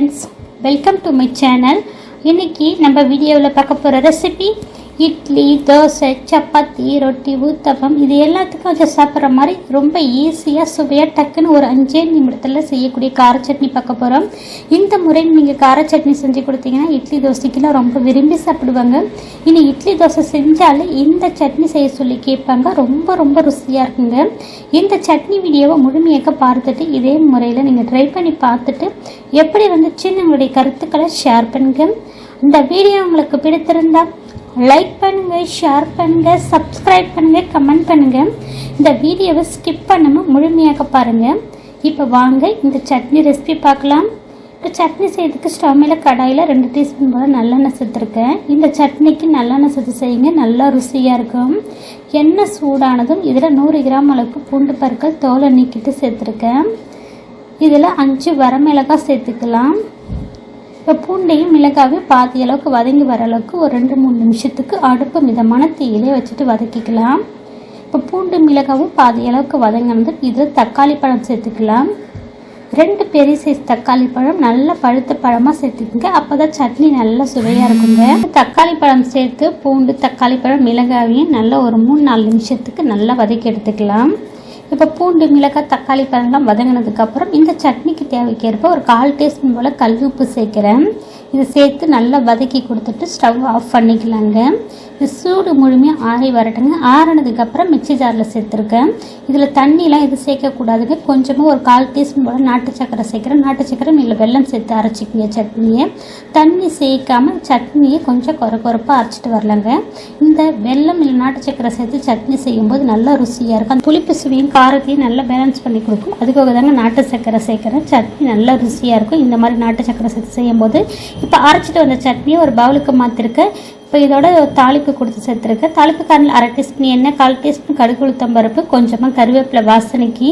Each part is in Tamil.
Friends welcome to my channel இன்னைக்கு நம்ம வீடியோவில் பார்க்க போகிற ரெசிபி இட்லி தோசை சப்பாத்தி ரொட்டி ஊத்தப்பம் இது எல்லாத்துக்கும் வச்சு சாப்பிட்ற மாதிரி ரொம்ப ஈஸியாக சுவையாக டக்குன்னு ஒரு அஞ்சே நிமிடத்தில் செய்யக்கூடிய கார சட்னி பார்க்க போகிறோம் இந்த முறை நீங்கள் கார சட்னி செஞ்சு கொடுத்தீங்கன்னா இட்லி தோசைக்கெல்லாம் ரொம்ப விரும்பி சாப்பிடுவாங்க. இனி இட்லி தோசை செஞ்சாலே இந்த சட்னி செய்ய சொல்லி கேட்பாங்க. ரொம்ப ரொம்ப ருசியாக இருக்குங்க. இந்த சட்னி வீடியோவை முழுமையாக பார்த்துட்டு இதே முறையில் நீங்கள் ட்ரை பண்ணி பார்த்துட்டு எப்படி வந்துச்சுன்னு உங்களுடைய கருத்துக்களை ஷேர் பண்ணுங்க. இந்த வீடியோ உங்களுக்கு பிடித்திருந்தால் லைக் பண்ணுங்க ஷேர் பண்ணுங்க சப்ஸ்கிரைப் பண்ணுங்க கமெண்ட் பண்ணுங்க. இந்த வீடியோவை ஸ்கிப் பண்ணாமல் முழுமையாக பாருங்க. இப்போ வாங்க இந்த சட்னி ரெசிபி பார்க்கலாம். இப்போ சட்னி செய்யறதுக்கு ஸ்டவ்மையில் கடாயில் ரெண்டு டீஸ்பூன் போல் நல்லெண்ணெய் சேர்த்துருக்கேன். இந்த சட்னிக்கு நல்லெண்ணெய் சேர்த்து செய்யுங்க நல்லா ருசியாக இருக்கும். எண்ணெய் சூடானதும் இதில் நூறு கிராம் அளவுக்கு பூண்டு பற்கள் தோலை நீக்கிட்டு சேர்த்துருக்கேன். இதில் அஞ்சு வரமிளகாய் சேர்த்துக்கலாம். இப்போ பூண்டையும் மிளகாவையும் பாதி அளவுக்கு வதங்கி வர அளவுக்கு ஒரு ரெண்டு மூணு நிமிஷத்துக்கு அடுப்பு மிதமான தீயிலே வச்சுட்டு வதக்கிக்கலாம். இப்போ பூண்டு மிளகாவும் பாதி அளவுக்கு வதங்கினது இதில் தக்காளி பழம் சேர்த்துக்கலாம். ரெண்டு பெரிய சைஸ் தக்காளி பழம் நல்ல பழுத்த பழமாக சேர்த்துக்குங்க. அப்போ தான் சட்னி நல்லா சுவையாக இருக்குங்க. தக்காளி பழம் சேர்த்து பூண்டு தக்காளி பழம் மிளகாவையும் நல்லா ஒரு மூணு நாலு நிமிஷத்துக்கு நல்லா வதக்கி எடுத்துக்கலாம். இப்போ பூண்டு மிளகாய் தக்காளி பழம்லாம் வதங்கினதுக்கப்புறம் இந்த சட்னிக்கு தேவைக்கேற்ப ஒரு கால் டீஸ்பூன் போல் கல் உப்பு சேர்க்குறேன். இது சேர்த்து நல்லா வதக்கி கொடுத்துட்டு ஸ்டவ் ஆஃப் பண்ணிக்கலாங்க. இது சூடு முழுமையாக ஆறி வரட்டுங்க. ஆறினதுக்கப்புறம் மிக்சி ஜாரில் சேர்த்துருக்கேன் இதில் தண்ணியெலாம் எதுவும் சேர்க்கக்கூடாதுங்க கொஞ்சமாக ஒரு கால் டீஸ்பூன் போல் நாட்டு சக்கரை சேர்க்குறேன். நாட்டு சக்கரை இல்லை வெல்லம் சேர்த்து அரைச்சிக்குங்க சட்னியை. தண்ணி சேர்க்காமல் சட்னியை கொஞ்சம் குறை குறைப்பாக அரைச்சிட்டு வரலாங்க. இந்த வெல்லம் இல்லை நாட்டு சக்கரை சேர்த்து சட்னி செய்யும்போது நல்லா ருசியாக இருக்கும். அந்த புளிப்பு சுவையும் காரத்தையும் நல்லா பேலன்ஸ் பண்ணி கொடுக்கும். அதுக்காக தாங்க நாட்டு சக்கரை சேர்க்குறேன். சட்னி நல்லா ருசியாக இருக்கும். இந்த மாதிரி நாட்டு சக்கரை சேர்த்து செய்யும்போது இப்போ அரைச்சிட்டு வந்த சட்னியை ஒரு பவுலுக்கு மாற்றிருக்கேன் இப்போ இதோட தாளிப்பு கொடுத்து சேர்த்துருக்கேன் தாளிப்பு காரில் அரை டீஸ்பூன் எண்ணெய் கால் டீஸ்பூன் கடுகு உளுத்தம் பருப்பு கொஞ்சமாக கருவேப்பிலை வாசனைக்கு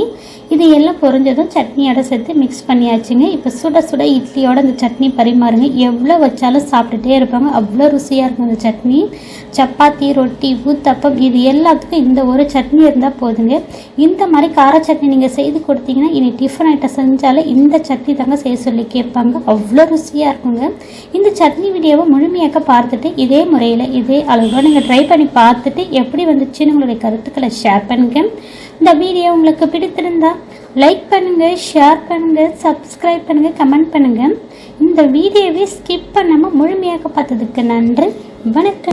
இது எல்லாம் பொறிஞ்சதும் சட்னியோட சேர்த்து மிக்ஸ் பண்ணியாச்சுங்க. இப்போ சுட சுட இட்லியோட இந்த சட்னி பரிமாறுங்க. எவ்வளோ வச்சாலும் சாப்பிட்டுட்டே இருப்பாங்க. அவ்வளோ ருசியாக இருக்கும் இந்த சட்னி. சப்பாத்தி ரொட்டி ஊத்தப்பம் இது எல்லாத்துக்கும் இந்த ஒரு சட்னி இருந்தால் போதுங்க. இந்த மாதிரி கார சட்னி நீங்கள் செய்து கொடுத்தீங்கன்னா இனி டிஃபன் ஐட்டம் செஞ்சாலே இந்த சட்னி தாங்க செய்ய சொல்லி கேட்பாங்க. அவ்வளோ ருசியாக இருக்குங்க. இந்த சட்னி வீடியோவை முழுமையாக பார்த்துட்டு இதே முறையில் இதே அளவில் நீங்கள் ட்ரை பண்ணி பார்த்துட்டு எப்படி வந்துச்சுன்னு உங்களுடைய கருத்துக்களை ஷேர் பண்ணுங்க. இந்த வீடியோ உங்களுக்கு பிடித்திருந்தா லைக் பண்ணுங்கள் ஷேர் பண்ணுங்கள் சப்ஸ்கிரைப் பண்ணுங்க கமெண்ட் பண்ணுங்க. இந்த வீடியோவை ஸ்கிப் பண்ணாமல் முழுமையாக பார்த்ததுக்கு நன்றி. வணக்கம்.